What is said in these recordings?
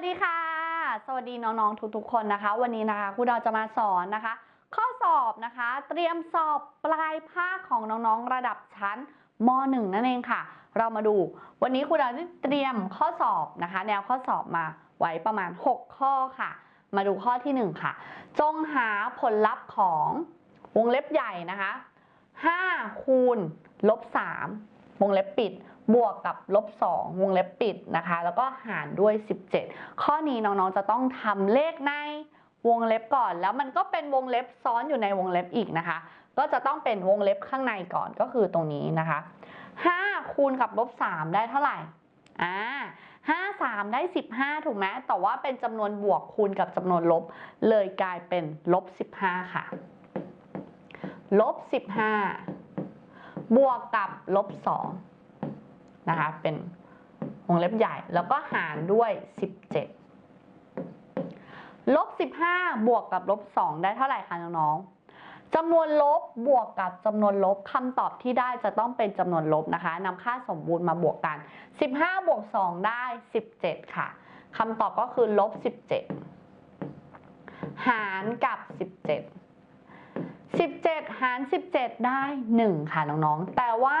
วัสดีค่ะ สวัสดีน้องๆทุกๆคนนะคะ วันนี้นะคะครูดาวจะมาสอนนะคะ ข้อสอบนะคะ เตรียมสอบปลายภาคของน้องๆระดับชั้นม .1 นั่นเองค่ะ เรามาดู วันนี้ครูดาวได้เตรียมข้อสอบนะคะ แนวข้อสอบมาไว้ประมาณ 6 ข้อค่ะ มาดูข้อที่ 1 ค่ะ จงหาผลลัพธ์ของวงเล็บใหญ่นะคะ5คูณลบ3วงเล็บปิด บวกกับลบ2วงเล็บปิดนะคะ แล้วก็หารด้วย 17 ข้อนี้น้องๆจะต้องทำเลขในวงเล็บก่อน แล้วมันก็เป็นวงเล็บซ้อนอยู่ในวงเล็บอีกนะคะ ก็จะต้องเป็นวงเล็บข้างในก่อนก็คือตรงนี้นะคะ 5 คูณกับลบ3ได้เท่าไหร่อ่า5 3ได้15ถูกไหมแต่ว่าเป็นจำนวนบวกคูณกับจำนวนลบ เลยกลายเป็นลบ15ค่ะ ลบ15บวกกับลบ2 นะคะ เป็นวงเล็บใหญ่ แล้วก็หารด้วย 17 ลบ 15 บวกกับลบ 2 ได้เท่าไหร่คะน้องๆจำนวนลบบวกกับจำนวนลบคำตอบที่ได้จะต้องเป็นจำนวนลบนะคะนำค่าสมบูรณ์มาบวกกัน 15 บวก 2 ได้ 17 ค่ะคำตอบก็คือลบ 17 หารกับ 17 17 หาร 17 ได้ 1 ค่ะ น้อง ๆ แต่ว่า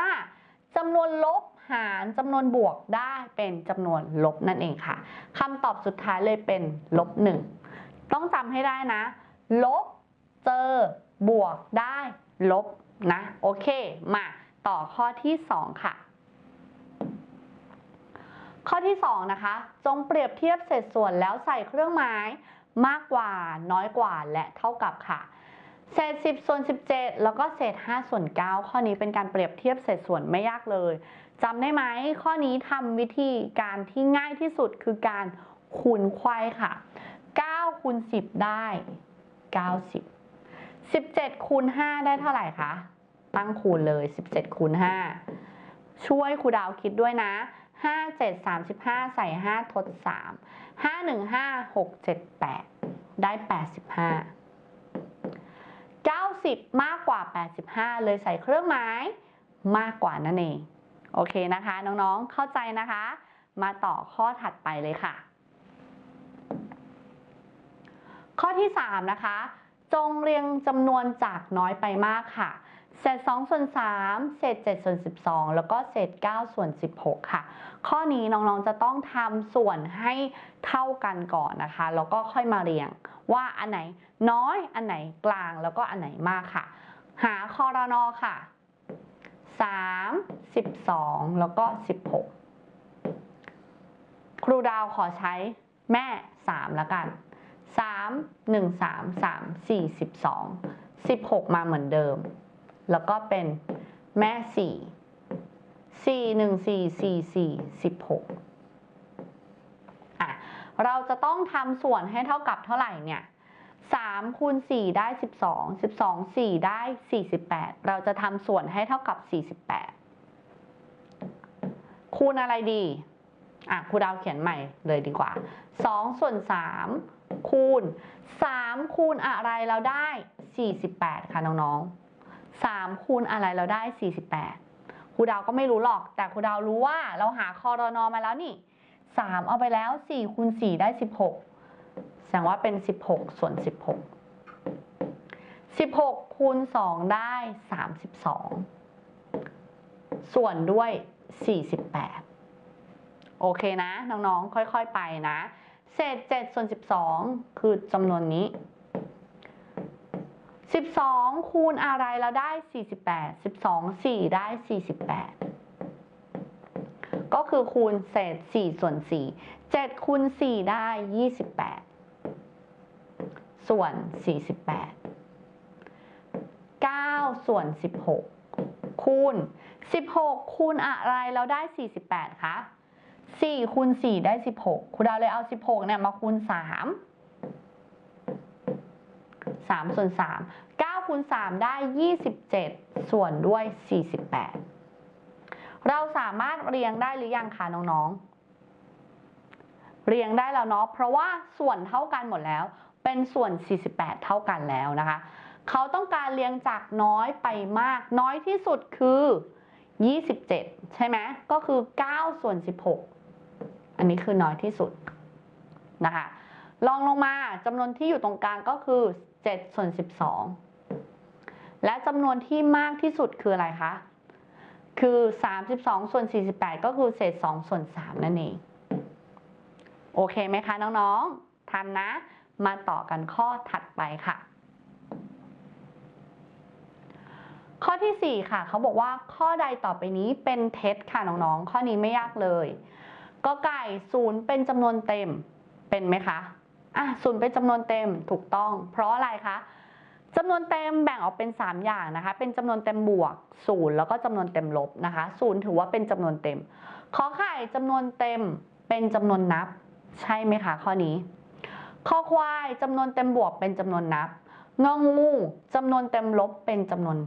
จำนวนลบ หารจำนวนบวกได้เป็นจำนวนลบนั่นเองค่ะคำตอบสุดท้ายเลยเป็นลบ1ต้องจำให้ได้นะ ลบเจอบวกได้ลบนะโอเค มาต่อข้อที่ 2 ค่ะ ข้อที่ 2 นะคะ จงเปรียบเทียบเศษส่วนแล้วใส่เครื่องหมาย มากกว่าน้อยกว่าและเท่ากับค่ะ เศษ 10 ส่วน 17 แล้วก็เศษ 5 ส่วน 9 ข้อนี้เป็นการเปรียบเทียบเศษส่วนไม่ยากเลย จำได้ไหมข้อนี้ทำวิธีการที่ง่ายที่สุดคือการคูณควายค่ะ9คูณ10 ได้ 90 17คูณ5ได้เท่าไหร่คะ ตั้งคูณเลย 17คูณ5ช่วยครูดาวคิดด้วยนะ5 7 35 ใส่ 5 ทด 3 5 1 5 6 7 8 ได้ 85 90 มากกว่า 85 เลยใส่เครื่องหมาย มากกว่านั่นเอง โอเคนะคะ น้องๆเข้าใจนะคะ มาต่อข้อถัดไปเลยค่ะ ข้อที่ 3 นะคะ จงเรียงจำนวนจากน้อยไปมากค่ะเศษ2ส่วน3เศษ7ส่วน12 แล้วก็เศษ9ส่วน 16 ค่ะ ข้อนี้น้องๆจะต้องทำส่วนให้เท่ากันก่อนนะคะ แล้วก็ค่อยมาเรียงว่าอันไหนน้อย อันไหนกลาง แล้วก็อันไหนมากค่ะ หาคอรนอค่ะ 3 12 แล้วก็ 16 ครูดาวขอใช้แม่ 3 แล้วกัน 3 1 3 3 4 12 16 มาเหมือนเดิม แล้วก็เป็นแม่ 4 4 1 4 4 4 16 อะ เราจะต้องทำส่วนให้เท่ากับเท่าไหร่เนี่ย 3คูณ4ได้ 12 12 4 ได้ 48 เราจะทำส่วนให้เท่ากับ 48 คูณอะไรดี อะครูดาวเขียนใหม่เลยดีกว่า 2 ส่วน 3 คูณ 3 คูณอะไรเราได้ 48 ค่ะน้องๆ 3 คูณอะไรเราได้ 48 ครูดาวก็ไม่รู้หรอก แต่ครูดาวรู้ว่าเราหาคอรนอมาแล้วนี่ 3 เอาไปแล้ว 4 คูณ 4 ได้ 16 แสดงว่าเป็น 16 ส่วน 16 16 คูณ 2 ได้ 32 ส่วนด้วย 48 โอเคนะ น้องๆ ค่อยๆ ไปนะ เศษ 7 ส่วน 12 คือจำนวนนี้ 12 คูณอะไรเราได้ 48 12 4 ได้ 48 ก็คือคูณเศษ 4 ส่วน 4 7คูณ4ได้ 28 ส่วน 48 9 ส่วน 16 คูณ 16 คูณอะไรเราได้ 48 คะ 4 คูณ 4 ได้ 16ครูดาวเลยเอา 16 เนี่ยมาคูณ 3 3 ส่วน 3 9 คูณ 3 ได้ 27 ส่วนด้วย 48 เราสามารถเรียงได้หรือยังคะน้องๆ เรียงได้แล้วเนาะเพราะว่าส่วนเท่ากันหมดแล้ว เป็นส่วน 48 เท่ากันแล้วนะคะ เขาต้องการเรียงจากน้อยไปมาก น้อยที่สุดคือ 27 ใช่ไหมก็คือ 9 ส่วน 16 อันนี้คือน้อยที่สุดนะคะลองลงมาจำนวนที่อยู่ตรงกลางก็คือ7ส่วน 12 และจำนวนที่มากที่สุดคืออะไรคะ คือ 32 ส่วน 48 ก็คือเศษ 2 ส่วน 3 นั่นเอง โอเคไหมคะ น้องๆทำนะ มาต่อกันข้อถัดไปค่ะ ข้อที่ 4 ค่ะ เขาบอกว่าข้อใดต่อไปนี้เป็นเท็จค่ะ น้องๆ ข้อนี้ไม่ยากเลยก็ไก่ศูนย์เป็นจำนวนเต็มเป็นไหมคะอะศูนย์เป็นจำนวนเต็มถูกต้อง เพราะอะไรคะ จำนวนเต็มแบ่งออกเป็น 3 อย่างนะคะ เป็นจำนวนเต็มบวกศูนย์แล้วก็จำนวนเต็มลบนะคะศูนย์ถือว่าเป็นจำนวนเต็ม ขอไข่จำนวนเต็มเป็นจำนวนนับ ใช่ไหมคะข้อนี้ข้อควายจำนวนเต็มบวกเป็นจำนวนนับงองูจำนวนเต็มลบเป็นจำนวน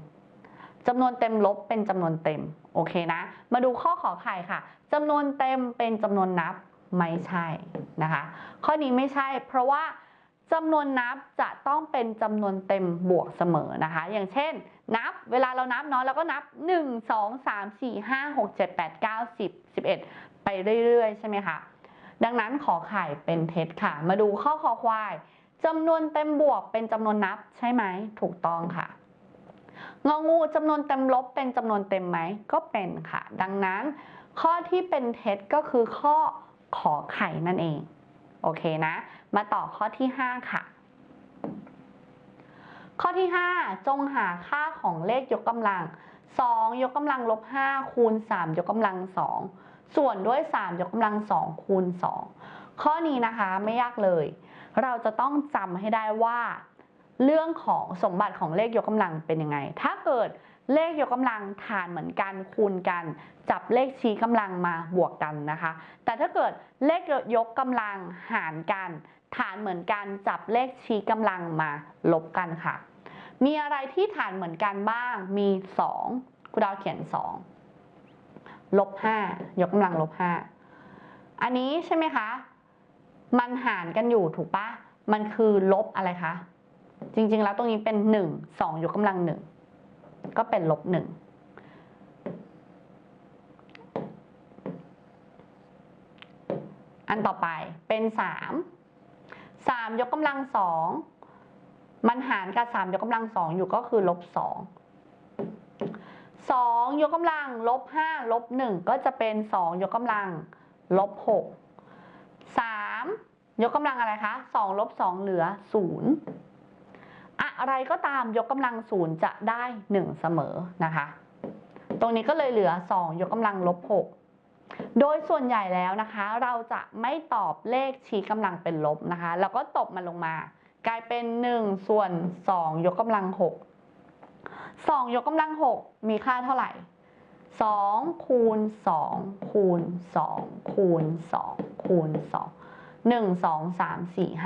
จำนวนเต็มลบเป็นจำนวนเต็มโอเคนะ มาดูข้อขอไข่ค่ะจำนวนเต็มเป็นจำนวนนับไม่ใช่นะคะ ข้อนี้ไม่ใช่ เพราะว่า จำนวนนับจะต้องเป็นจำนวนเต็มบวกเสมอนะคะ อย่างเช่น นับเวลาเรานับเนาะเราก็นับ 1 2 3 4 5 6 7 8 9 10 11 ไปเรื่อยๆ ใช่ไหมคะดังนั้นขอไข่เป็นเท็จค่ะ มาดูข้อคอควายจำนวนเต็มบวกเป็นจำนวนนับใช่ไหมถูกต้องค่ะงองูจำนวนเต็มลบเป็นจำนวนเต็มไหมก็เป็นค่ะ ดังนั้น ข้อที่เป็นเท็จก็คือข้อขอไข่นั่นเอง โอเคนะ มาต่อข้อที่ 5 ค่ะ ข้อที่ 5 จงหาค่าของเลขยกกำลัง 2 ยกกำลังลบ5คูณ 3 ยกกำลัง 2 ส่วนด้วย 3 ยกกำลัง 2 คูณ 2 ข้อนี้นะคะไม่ยากเลย เราจะต้องจำให้ได้ว่า เรื่องของสมบัติของเลขยกกำลังเป็นยังไง ถ้าเกิด เลขยกกำลังฐานเหมือนกันคูณกัน จับเลขชี้กำลังมาบวกกันนะคะ แต่ถ้าเกิดเลขยกกำลังหารกัน ฐานเหมือนกันจับเลขชี้กำลังมาลบกันค่ะ มีอะไรที่ฐานเหมือนกันบ้าง มี2ครูดาวเขียน2ลบ5ยกกำลังลบ5อันนี้ใช่ไหมคะ มันหารกันอยู่ถูกปะมันคือลบอะไรคะ จริงๆแล้วตรงนี้เป็น 1 2ยกกำลัง1 ก็เป็นลบ1อันต่อไปเป็น3 3ยกกำลัง2มันหารกับ3ยกกำลัง2องอยู่ก็คือลบ2 2ยกกำลังลบ5ลบ1ก็จะเป็น2ยกกำลังลบ6 3ยกกำลังอะไรคะ2ลบ2เหลือ0 อะไรก็ตามยกกำลัง0จะได้ 1 เสมอนะคะ ตรงนี้ก็เลยเหลือ 2 ยกกำลังลบ 6 โดยส่วนใหญ่แล้วนะคะ เราจะไม่ตอบเลขชี้กำลังเป็นลบนะคะ แล้วก็ตบมันลงมา กลายเป็น 1 ส่วน 2 ยกกำลัง 6 2 ยกกำลัง 6 มีค่าเท่าไหร่ 2 คูณ 2 คูณ 2 คูณ 2 คูณ 2 1 2 3 4 5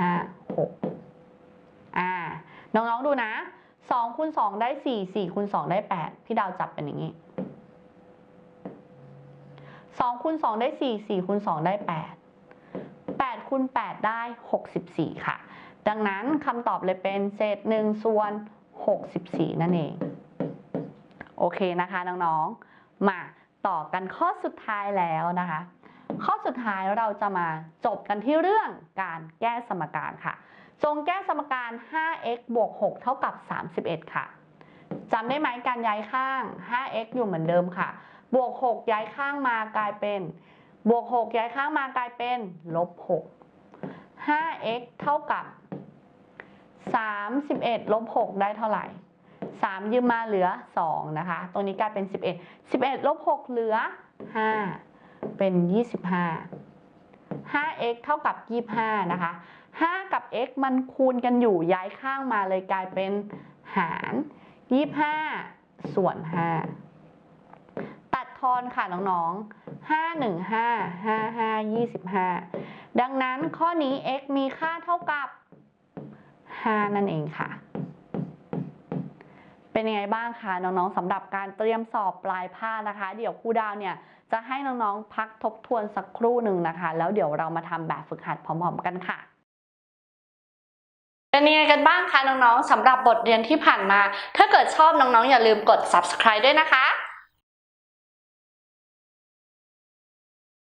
6อ่า น้องๆดูนะ2คูณ2ได้4 4คูณ2ได้8พี่ดาวจับเป็นอย่างนี้2คูณ2ได้4 4คูณ2ได้ 8 8คูณ8ได้ 64 ค่ะ ดังนั้นคำตอบเลยเป็นเศษ1ส่วน 64 นั่นเอง โอเคนะคะน้องๆ มาต่อกันข้อสุดท้ายแล้วนะคะ ข้อสุดท้ายเราจะมาจบกันที่เรื่องการแก้สมการค่ะ จงแก้สมการ 5x บวก 6 เท่ากับ 31 ค่ะจำได้ไหมการย้ายข้าง 5x อยู่เหมือนเดิมค่ะ บวก 6 ย้ายข้างมากลายเป็น บวก 6 ย้ายข้างมากลายเป็นลบ 6 5x เท่ากับ 31 ลบ 6 ได้เท่าไหร่ 3 ยืมมาเหลือ 2 นะคะ ตรงนี้กลายเป็น 11 11 ลบ 6 เหลือ 5 เป็น 25 5x เท่ากับ 25 นะคะ 5 กับ x มันคูณกันอยู่ย้ายข้างมาเลยกลายเป็นหาร25ส่วน 5 ตัดทอนค่ะน้องๆ 5 1 5 5 5 25 ดังนั้นข้อนี้ x มีค่าเท่ากับ 5 นั่นเองค่ะ เป็นยังไงบ้างคะน้องๆสำหรับการเตรียมสอบปลายภาคนะคะ เดี๋ยวครูดาวเนี่ยจะให้น้องๆพักทบทวนสักครู่หนึ่งนะคะ แล้วเดี๋ยวเรามาทำแบบฝึกหัดพร้อมๆกันค่ะ เป็นยังไงกันบ้างคะน้องๆสำหรับบทเรียนที่ผ่านมา ถ้าเกิดชอบน้องๆ อย่าลืมกด subscribe ด้วยนะคะ